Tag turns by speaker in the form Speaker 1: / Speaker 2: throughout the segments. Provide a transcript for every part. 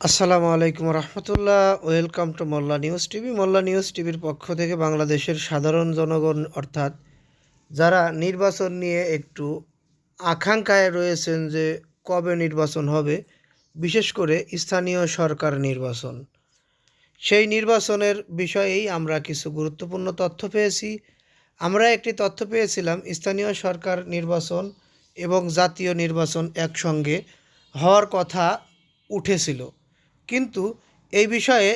Speaker 1: আসসালামু আলাইকুম রহমতুল্লাহ। Welcome to Molla news TV. Molla news টিভির পক্ষ থেকে বাংলাদেশের সাধারণ জনগণ, অর্থাৎ যারা নির্বাচন নিয়ে একটু আকাঙ্ক্ষায় রয়েছেন যে কবে নির্বাচন হবে, বিশেষ করে স্থানীয় সরকার নির্বাচন। সেই নির্বাচনের বিষয়েই আমরা কিছু গুরুত্বপূর্ণ তথ্য পেয়েছি। আমরা একটি তথ্য পেয়েছিলাম, স্থানীয় সরকার নির্বাচন এবং জাতীয় নির্বাচন একসঙ্গে হওয়ার কথা উঠেছিল। কিন্তু এই বিষয়ে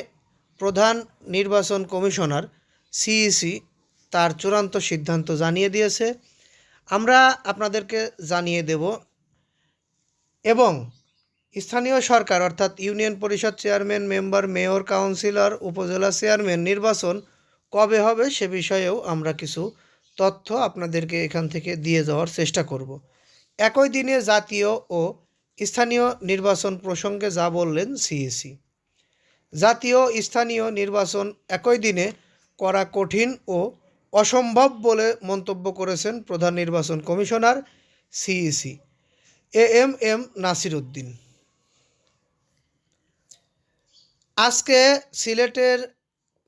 Speaker 1: প্রধান নির্বাচন কমিশনার সিইসি তার চূড়ান্ত সিদ্ধান্ত জানিয়ে দিয়েছে। আমরা আপনাদেরকে জানিয়ে দেব এবং স্থানীয় সরকার অর্থাৎ union Parishad chairman, member, mayor, councillor, upazila chairman নির্বাচন কবে হবে সে বিষয়েও আমরা কিছু তথ্য আপনাদেরকে এখান থেকে দিয়ে যাওয়ার চেষ্টা করব। একই দিনে জাতীয় ও স্থানীয় নির্বাচন প্রসঙ্গে যা বললেন সিইসি জাতীয় স্থানীয় নির্বাচন একই দিনে করা কঠিন ও অসম্ভব বলে মন্তব্য করেছেন প্রধান নির্বাচন commissioner CEC A M M Nasir Uddin আজকে সিলেটের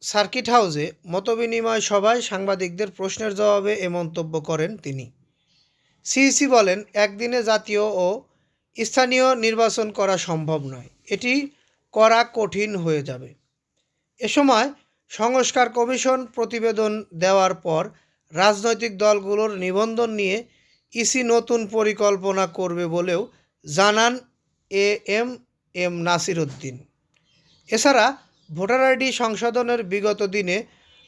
Speaker 1: সার্কিট হাউসে মতবিনিময় সভায় সাংবাদিকদের প্রশ্নের জবাবে এ মন্তব্য করেন তিনি। সিইসি বলেন, একদিনে জাতীয় ও স্থানীয় নির্বাচন করা সম্ভব নয়। এটি করা কঠিন হয়ে যাবে। এ সময় সংস্কার কমিশন প্রতিবেদন দেওয়ার পর রাজনৈতিক দলগুলোর নিবন্ধন নিয়ে ইসি নতুন পরিকল্পনা করবে বলেও জানান A M M Nasir Uddin এছাড়া ভোটার আইডি সংশোধনের বিগত দিনে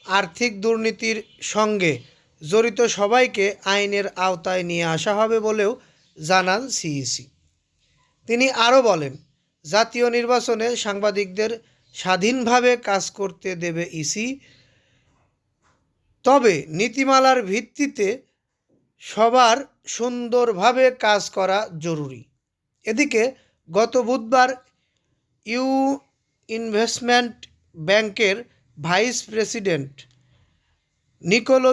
Speaker 1: আর্থিক দুর্নীতির সঙ্গে জড়িত সবাইকে আইনের আওতায় নিয়ে আসা হবে বলেও জানান সিইসি তিনি আরও বলেন, জাতীয় নির্বাচনে সাংবাদিকদের স্বাধীনভাবে কাজ করতে দেবে ইসি। তবে নীতিমালার ভিত্তিতে সবার সুন্দরভাবে কাজ করা জরুরি। এদিকে গত বুধবার ইউ ইনভেস্টমেন্ট ব্যাংকের ভাইস প্রেসিডেন্ট নিকোলো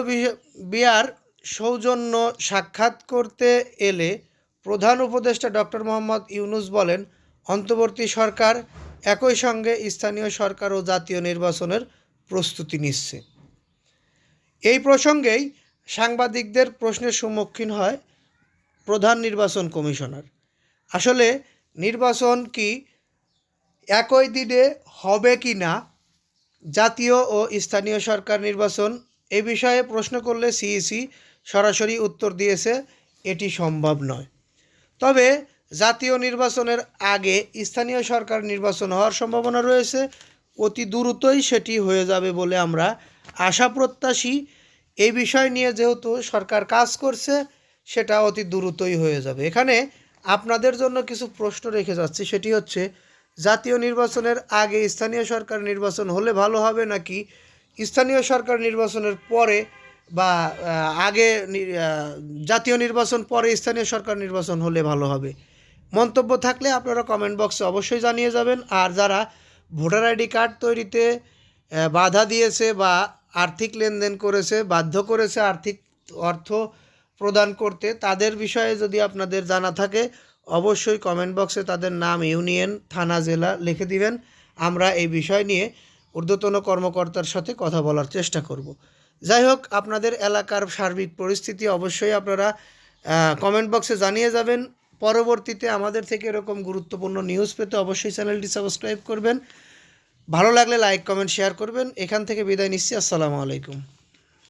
Speaker 1: বিয়ার সৌজন্য সাক্ষাৎ করতে এলে প্রধান উপদেষ্টা ডক্টর মোহাম্মদ ইউনুস বলেন, অন্তর্বর্তী সরকার একই সঙ্গে স্থানীয় সরকার ও জাতীয় নির্বাচনের প্রস্তুতি নিচ্ছে। এই প্রসঙ্গেই সাংবাদিকদের প্রশ্নের সম্মুখীন হয় প্রধান নির্বাচন কমিশনার। আসলে নির্বাচন কি একই দিনে হবে কি না? জাতীয় ও স্থানীয় সরকার নির্বাচন এ বিষয়ে প্রশ্ন করলে সিইসি সরাসরি উত্তর দিয়েছে, এটি সম্ভব নয়। তবে জাতীয় নির্বাচনের আগে স্থানীয় সরকার নির্বাচন হওয়ার সম্ভাবনা রয়েছে। অতি দ্রুতই সেটি হয়ে যাবে বলে আমরা আশা প্রত্যাশী। এই বিষয় নিয়ে যেহেতু সরকার কাজ করছে, সেটা অতি দ্রুতই হয়ে যাবে। এখানে আপনাদের জন্য কিছু প্রশ্ন রেখে যাচ্ছি। সেটি হচ্ছে, জাতীয় নির্বাচনের আগে স্থানীয় সরকার নির্বাচন হলে ভালো হবে নাকি স্থানীয় সরকার নির্বাচনের পরে বা আগে জাতীয় নির্বাচন, পরে স্থানীয় সরকার নির্বাচন হলে ভালো হবে। মন্তব্য থাকলে আপনারা কমেন্ট বক্সে অবশ্যই জানিয়ে যাবেন। আর যারা ভোটার আইডি কার্ড তৈরিতে বাধা দিয়েছে বা আর্থিক লেনদেন করেছে, বাধ্য করেছে আর্থিক অর্থ প্রদান করতে, তাদের বিষয়ে যদি আপনাদের জানা থাকে, অবশ্যই কমেন্ট বক্সে তাদের নাম ইউনিয়ন থানা, জেলা লিখে দিবেন। আমরা এই বিষয় নিয়ে ঊর্ধ্বতন কর্মকর্তার সাথে কথা বলার চেষ্টা করব। যাই হোক, আপনাদের এলাকার সার্বিক পরিস্থিতি অবশ্যই আপনারা কমেন্ট বক্সে জানিয়ে যাবেন। পরবর্তীতে আমাদের থেকে এরকম গুরুত্বপূর্ণ নিউজ পেতে অবশ্যই চ্যানেলটি সাবস্ক্রাইব করবেন। ভালো লাগলে লাইক কমেন্ট শেয়ার করবেন। এখান থেকে বিদায় নিচ্ছি। আসসালামু আলাইকুম।